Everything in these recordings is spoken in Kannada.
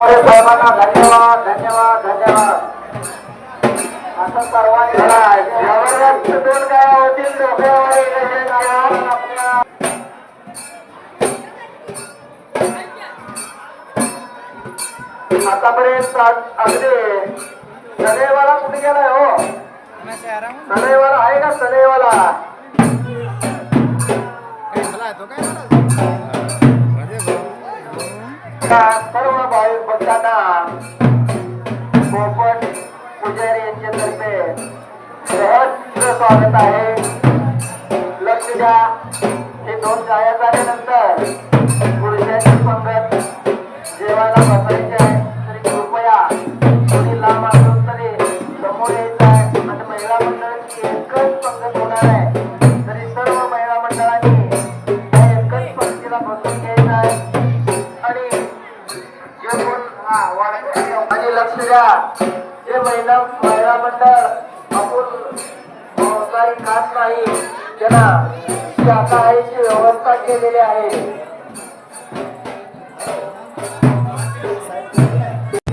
साहेबांना धन्यवाद. धन्यवाद धन्यवाद असं सर्वांनी जबरदस्त दोन गाया होतील डोक्यावर आपल्या आतापर्यंत अगदी सदैवाला कुठे गेलाय हो सदैवाला आहे का सदैवाला सर्व भाविक भक्तांना पोपट पुजारी यांच्यातर्फे सहस्र स्वागत आहे. लक्ष द्या हे दोन गाया झाल्यानंतर पुरुषांची पंगत जेवायला बसायची मंडळ आपण संसारी खात नाही त्यांना शाकाहारीची व्यवस्था केलेली आहे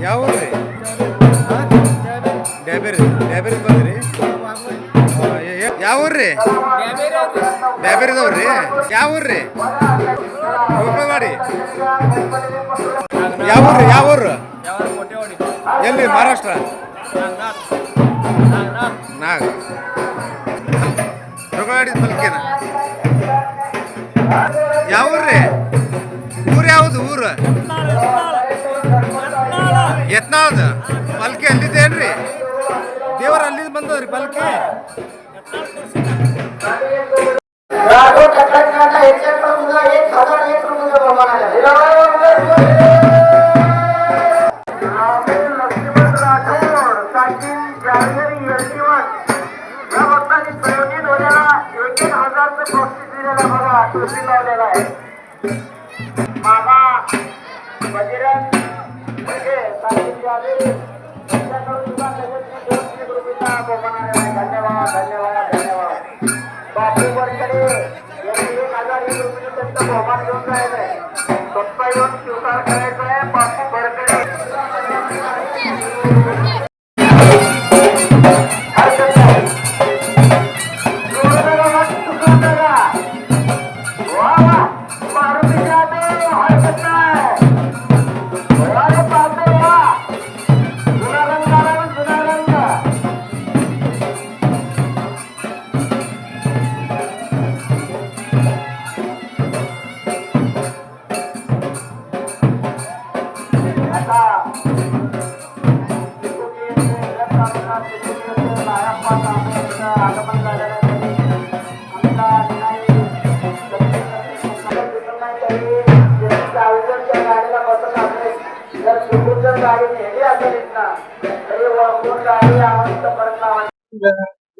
ಯಾವ ಊರು ರೀ ಡ್ಯಾಬೇರಿ ಡ್ಯಾಬೇರಿ ಬಂದ್ರಿ ಯಾವ ಊರು ರೀ ಡ್ಯಾಬೇರಿದವ್ರು ರೀ ಯಾವ ಊರು ರೀ ಗೋಕಳವಾಡಿ ಯಾವ ಊರು ಯಾವ ಊರು ಎಲ್ಲಿ ಮಹಾರಾಷ್ಟ್ರ ನಾಗ. ಮಲ್ಕಿನ ಯಾವ ಊರು ರೀ ಊರು ಯಾವುದು ಊರು? ಯತ್ನಾಳದ ಪಲ್ಕೆ ಅಲ್ಲಿದ್ದೇನ್ರಿ? ದೇವರ ಅಲ್ಲಿಂದ ಬಂದದ್ರಿ ಪಲ್ಕೆ. प्रकारचं बक्षीस दिलेलं बघा तुळशी लावलेला आहे. मामा बजरंग म्हणजे धन्यवाद धन्यवाद धन्यवाद. बापू वरकडे यांनी एक हजार एक रुपये त्यांचं बहुमान घेऊन जायचं आहे स्वतः येऊन स्वीकार करायचा आहे.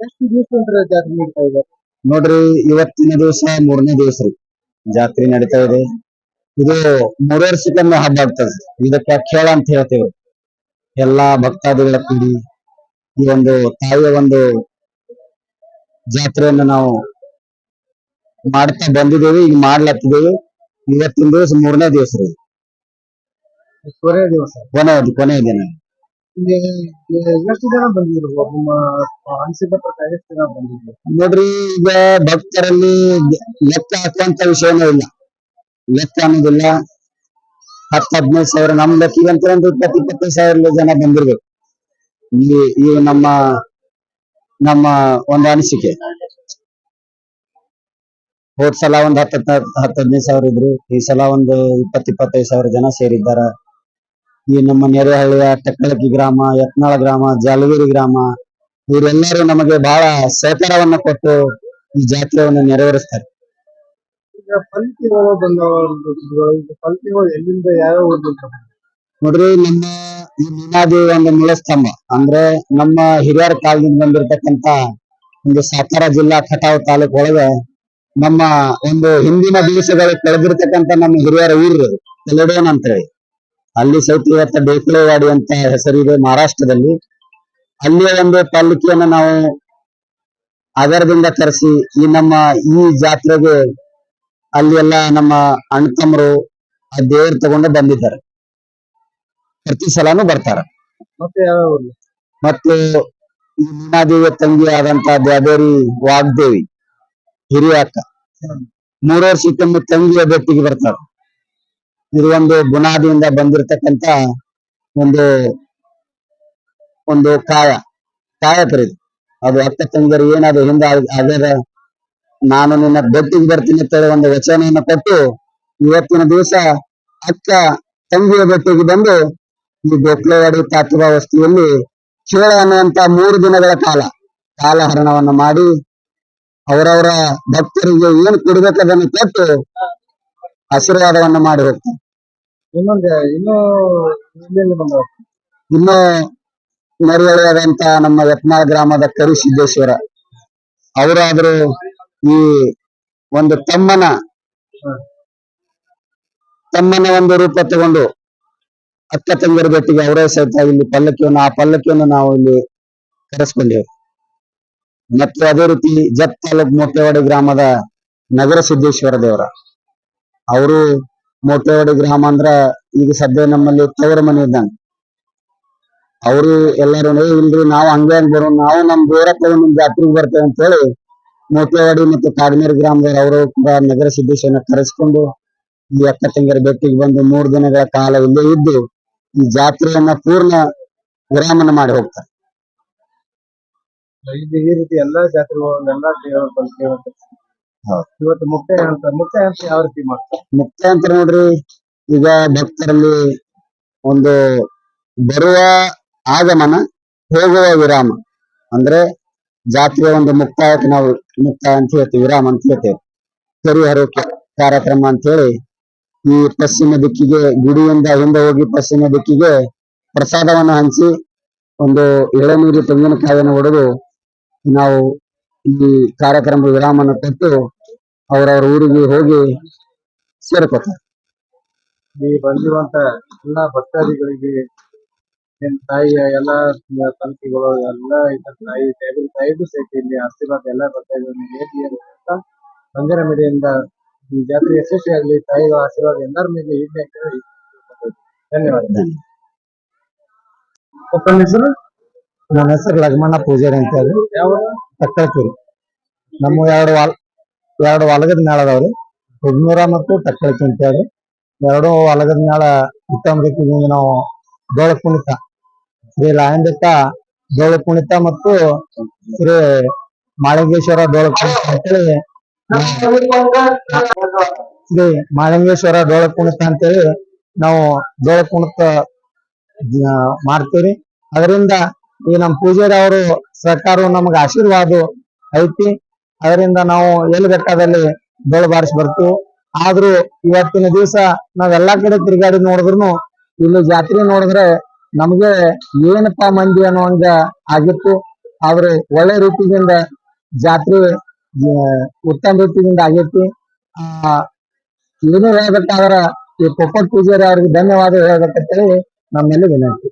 ಎಷ್ಟು ದಿವಸ ಜಾತ್ರೆ ಇದೆ? ನೋಡ್ರಿ, ಇವತ್ತಿನ ದಿವಸ ಮೂರನೇ ದಿವಸ ರೀ. ಜಾತ್ರೆ ನಡೀತಾ ಇದೆ. ಇದು ಮೂರು ವರ್ಷಕ್ಕೊಮ್ಮೆ ಹಬ್ಬ ಆಗ್ತದೆ. ಇದಕ್ಕೆ ಅಕ್ಷೇಳ ಅಂತ ಹೇಳ್ತೇವೆ. ಎಲ್ಲಾ ಭಕ್ತಾದಿಗಳ ಕೂಡಿ ಈ ಒಂದು ತಾಯಿಯ ಒಂದು ಜಾತ್ರೆಯನ್ನು ನಾವು ಮಾಡ್ತಾ ಬಂದಿದ್ದೇವೆ, ಈಗ ಮಾಡ್ಲತ್ತಿದ್ದೇವೆ ಇವತ್ತಿನ ದಿವಸ ಮೂರನೇ ದಿವಸ ರೀ. ಕೊನೆಯ ದಿವಸ. ಕೊನೆಯ ಕೊನೆಯ ದಿನ. ಎಷ್ಟು ಜನ ಬಂದಿದ್ರು? ಅನಿಸಿದ ಪ್ರಕಾರ ಎಷ್ಟು ಜನ ಬಂದಿದ್ರು? ನೋಡ್ರಿ ಈಗ ಭಕ್ತರಲ್ಲಿ ಲೆಕ್ಕ ಹಾಕುವಂತ ವಿಷಯನೇ ಇಲ್ಲ. ಲೆಕ್ಕ ಅನ್ನೋದಿಲ್ಲ. ಹತ್ತು ಹದಿನೈದು ಸಾವಿರ ನಮ್ ಲೆಕ್ಕಿಗಂತ ಒಂದು ಇಪ್ಪತ್ತು ಇಪ್ಪತ್ತೈದು ಸಾವಿರ ಜನ ಬಂದಿರ್ಬೇಕು. ಇಲ್ಲಿ ಈ ನಮ್ಮ ನಮ್ಮ ಒಂದು ಅನಿಸಿಕೆ. ಹೋದ್ ಸಲ ಒಂದ್ ಹತ್ತ ಹತ್ತು ಹದಿನೈದು ಸಾವಿರ ಇದ್ರು. ಈ ಸಲ ಒಂದು ಇಪ್ಪತ್ತು ಇಪ್ಪತ್ತೈದು ಸಾವಿರ ಜನ ಸೇರಿದ್ದಾರ? ಈ ನಮ್ಮ ನೆರೆಹಳ್ಳಿಯ ಟಕ್ಕಳಕಿ ಗ್ರಾಮ ಯತ್ನಾಳ ಗ್ರಾಮ ಜಾಲಗಿರಿ ಗ್ರಾಮ ಇವರೆಲ್ಲರೂ ನಮಗೆ ಬಹಳ ಸಹಕಾರವನ್ನ ಕೊಟ್ಟು ಈ ಜಾತ್ರೆಯನ್ನು ನೆರವೇರಿಸ್ತಾರೆ. ನೋಡ್ರಿ ನಮ್ಮ ಈ ಮೀನಾದಿ ಒಂದು ಮೂಲಸ್ತಂಭ ಅಂದ್ರೆ ನಮ್ಮ ಹಿರಿಯರ ಕಾಲದಿಂದ ಬಂದಿರತಕ್ಕಂತ ಒಂದು ಸಾಕಾರ ಜಿಲ್ಲಾ ಕಟಾವ್ ತಾಲೂಕ್ ಒಳಗೆ ನಮ್ಮ ಒಂದು ಹಿಂದಿನ ದಿವಸಗಳು ಕಳೆದಿರ್ತಕ್ಕಂತ ನಮ್ಮ ಹಿರಿಯರ ಊರು ಅಂತ ಹೇಳಿ. ಅಲ್ಲಿ ಸಹಿತ ಇವತ್ತ ಬೇಕಲೇವಾಡಿ ಅಂತ ಹೆಸರಿದೆ ಮಹಾರಾಷ್ಟ್ರದಲ್ಲಿ. ಅಲ್ಲಿಯ ಒಂದು ಪಾಲಿಕೆಯನ್ನು ನಾವು ಆಗರದಿಂದ ತರಿಸಿ ಈ ನಮ್ಮ ಈ ಜಾತ್ರೆಗೆ ಅಲ್ಲಿ ಎಲ್ಲ ನಮ್ಮ ಅಣ್ಣ ತಮ್ಮರು ಆ ದೇವ್ರು ತಗೊಂಡು ಬಂದಿದ್ದಾರೆ. ಪ್ರತಿ ಸಲಾನು ಬರ್ತಾರ. ಮತ್ತೆ ಈ ಮೀನಾದೇವಿಯ ತಂಗಿ ಆದಂತ ದ್ಯಾದೇರಿ ವಾಗ್ದೇವಿ ಹಿರಿಯ ಅಕ್ಕ. ಮೂರು ವರ್ಷಕ್ಕೊಮ್ಮೆ ತಂಗಿಯ ಬೆಟ್ಟಿಗೆ ಬರ್ತಾರ. ಇದು ಒಂದು ಬುನಾದಿಯಿಂದ ಬಂದಿರತಕ್ಕಂತ ಒಂದು ಒಂದು ಕಾಯ ಇದು. ಅದು ಅಕ್ಕ ತಂಗಿಯರು ಏನಾದ್ರು ಹಿಂದೆ ಅದರ ನಾನು ನಿನ್ನ ಬೆಟ್ಟಿಗೆ ಬರ್ತೀನಿ ಅಂತ ಹೇಳಿ ಒಂದು ವಚನೆಯನ್ನು ಕೊಟ್ಟು ಇವತ್ತಿನ ದಿವಸ ಅಕ್ಕ ತಂಗಿಯ ಬೆಟ್ಟಿಗೆ ಬಂದು ಈ ಗೊಟ್ಲೆವಾಡಿ ತಾತುಬಾ ವಸ್ತಿಯಲ್ಲಿ ಚೇಳ ಅನ್ನುವಂತ ಮೂರು ದಿನಗಳ ಕಾಲ ಕಾಲಹರಣವನ್ನು ಮಾಡಿ ಅವರವರ ಭಕ್ತರಿಗೆ ಏನು ಕೊಡ್ಬೇಕು ಅದನ್ನು ಕೊಟ್ಟು ಆಶೀರ್ವಾದವನ್ನ ಮಾಡಿ ಹೋಗ್ತಾರೆ ಇನ್ನೊಂದು ಇನ್ನೂ ಇನ್ನು ಮರಿಯಳೆಯಾದಂತ ನಮ್ಮ ಯತ್ನಾಳ್ ಗ್ರಾಮದ ಕರು ಸಿದ್ದೇಶ್ವರ. ಅವರಾದ್ರು ಈ ಒಂದು ತಮ್ಮನ ತಮ್ಮನ ಒಂದು ರೂಪ ತಗೊಂಡು ಅಕ್ಕ ತಂಗಿಯರ ಜೊತೆಗೆ ಅವರೇ ಸಹಿತ ಇಲ್ಲಿ ಪಲ್ಲಕ್ಕಿಯನ್ನು ಆ ಪಲ್ಲಕ್ಕಿಯನ್ನು ನಾವು ಇಲ್ಲಿ ಕರೆಸ್ಕೊಂಡೇವೆ. ಮತ್ತು ಅದೇ ರೀತಿ ಜತ್ ತಾಲೂಕ್ ಮೊಟ್ಟೆವಾಡಿ ಗ್ರಾಮದ ನಗರ ಸಿದ್ದೇಶ್ವರ ದೇವರ. ಅವರು ಮೋಟ್ಲವಾಡಿ ಗ್ರಾಮ ಅಂದ್ರ ಈಗ ಸದ್ಯ ನಮ್ಮಲ್ಲಿ ತವರ ಮನೆ ಇದ್ದಂಗ ಅವರು ಎಲ್ಲರೂ, "ಏ, ಇಲ್ರಿ, ನಾವು ಹಂಗೆ ಹಂಗ್ ಬರೋ ನಾವು ನಮ್ ದೇವರಪ್ಪ ನಿಮ್ ಜಾತ್ರೆಗೆ ಬರ್ತೇವೆ ಅಂತ ಹೇಳಿ ಮೋಟೆವಾಡಿ ಮತ್ತು ಕಾಡ್ಮೇರಿ ಗ್ರಾಮದವರು ಅವರು ಕೂಡ ನಗರ ಸಿದ್ದೇಶನ ಕರೆಸ್ಕೊಂಡು ಈ ಅಕ್ಕ ತಂಗಿಯರ ಬೆಟ್ಟಿಗೆ ಬಂದು ಮೂರು ದಿನಗಳ ಕಾಲ ಇಲ್ಲೇ ಇದ್ದು ಈ ಜಾತ್ರೆಯನ್ನ ಪೂರ್ಣ ವಿರಾಮನ ಮಾಡಿ ಹೋಗ್ತಾರೆ. ಈ ರೀತಿ ಎಲ್ಲಾ ಜಾತ್ರೆಗಳು, ಎಲ್ಲಾ ಹೌದು. ಇವತ್ತು ಮುಕ್ತಾಯ ಅಂತ ಮುಕ್ತಾಯ ಅಂತ ಯಾವ ರೀತಿ ಮಾಡ್ತಾರೆ? ಮುಕ್ತಾಯ ಅಂತ ನೋಡ್ರಿ ಈಗ ಭಕ್ತರಲ್ಲಿ ಒಂದು ಬರುವ ಆಗಮನ ಹೋಗುವ ವಿರಾಮ. ಅಂದ್ರೆ ಜಾತ್ರೆಯ ಒಂದು ಮುಕ್ತಾಯಕ್ಕೆ ನಾವು ಮುಕ್ತಾಯ ಅಂತ ಹೇಳ್ತೀವಿ ವಿರಾಮ ಅಂತ ಹೇಳ್ತೇವೆ. ಹರಕೆ ಕಾರ್ಯಕ್ರಮ ಅಂತ ಹೇಳಿ ಈ ಪಶ್ಚಿಮ ದಿಕ್ಕಿಗೆ ಗುಡಿಯಿಂದ ಹಿಂದೆ ಹೋಗಿ ಪಶ್ಚಿಮ ದಿಕ್ಕಿಗೆ ಪ್ರಸಾದವನ್ನು ಹಂಚಿ ಒಂದು ಎಳೆನೀರು ತೆಂಗಿನಕಾಯಿಯನ್ನು ಹೊಡೆದು ನಾವು ಈ ಕಾರ್ಯಕ್ರಮ ವಿರಾಮನ ಕೊಟ್ಟು ಅವರವರ ಊರಿಗೆ ಹೋಗಿ ಸೇರ್ಕೋತಾರೆ. ಈ ಬಂದಿರುವಂತ ಎಲ್ಲಾ ಭಕ್ತಾದಿಗಳಿಗೆ ನಿಮ್ ತಾಯಿಯ ಎಲ್ಲಾ ತಂತಿಗಳು ಎಲ್ಲ ತಾಯಿ ಟೇಬಲ್ ತಾಯಿಗೂ ಸಹಿತ ಇಲ್ಲಿ ಆಶೀರ್ವಾದ ಎಲ್ಲಾ ಭಕ್ತಾದಿಗಳನ್ನು ಹೇಳಿ ಅಂತ ಬಂಗಾರ ಮಿಡಿಯಿಂದ ಈ ಜಾತ್ರೆ ಯಶಸ್ವಿಯಾಗಲಿ. ತಾಯಿಯ ಆಶೀರ್ವಾದ ಎಲ್ಲರ ಮೇಲೆ ಇರಲಿ ಅಂತ ಹೇಳಿ ಧನ್ಯವಾದ. ಹೆಸರು? ನನ್ನ ಹೆಸರು ಲಗ್ಮಣ್ಣ ಪೂಜಾರಿ ಅಂತ ಹೇಳಿ. ತಕ್ಕಳಕೇರಿ ನಮ್ಮ ಎರಡು ವಾಲ್, ಎರಡು ಹೊಲಗದ ಮೇಳ ಅದಾವ್ರಿ ಮತ್ತು ತಕ್ಕಳಕಿ ಅಂತ ಹೇಳಿ. ಎರಡು ಹೊಲಗದ ಮೇಳ ಉತ್ತಮ ರೀತಿಯಿಂದ ನಾವು ಡೋಳ ಕುಣಿತ. ಶ್ರೀ ಲಾಯಂಬಿಕ ಡೋಳ ಕುಣಿತ ಮತ್ತು ಶ್ರೀ ಮಾಳಿಂಗೇಶ್ವರ ಡೋಳ ಕುಣಿತ ಅಂತೇಳಿ ಶ್ರೀ ಮಾಳಿಂಗೇಶ್ವರ ಡೋಳ ಕುಣಿತ ಅಂತೇಳಿ ನಾವು ಡೋಳ ಕುಣಿತ ಮಾಡ್ತೀವ್ರಿ ಅದರಿಂದ ಈ ನಮ್ಮ ಪೂಜಾರಿ ಅವರು ಸರ್ಕಾರ ನಮಗೆ ಆಶೀರ್ವಾದ ಐತಿ. ಅದರಿಂದ ನಾವು ಎಲ್ಲಿ ಬೇಕಾದಲ್ಲಿ ಬೆಳೆ ಬಾರಿಸಿ ಬರ್ತೀವಿ. ಆದ್ರೂ ಇವತ್ತಿನ ದಿವಸ ನಾವೆಲ್ಲಾ ಕಡೆ ತಿರುಗಾಡಿ ನೋಡಿದ್ರು ಇಲ್ಲಿ ಜಾತ್ರೆ ನೋಡಿದ್ರೆ ನಮ್ಗೆ ಏನಪ್ಪಾ ಮಂದಿ ಅನ್ನೋಂಗ ಆಗಿತ್ತು. ಆದ್ರೆ ಒಳ್ಳೆ ರೀತಿಯಿಂದ ಜಾತ್ರೆ ಉತ್ತಮ ರೀತಿಯಿಂದ ಆಗೈತಿ. ಆ ಏನು ಹೇಳ್ಬೇಕಾದ್ರ ಈ ಕೊಪ್ಪಟ್ ಪೂಜಾರಿ ಅವ್ರಿಗೆ ಧನ್ಯವಾದ ಹೇಳ್ಬೇಕಂತೇಳಿ ನಮ್ಮೆಲ್ಲ ವಿನಂತಿ.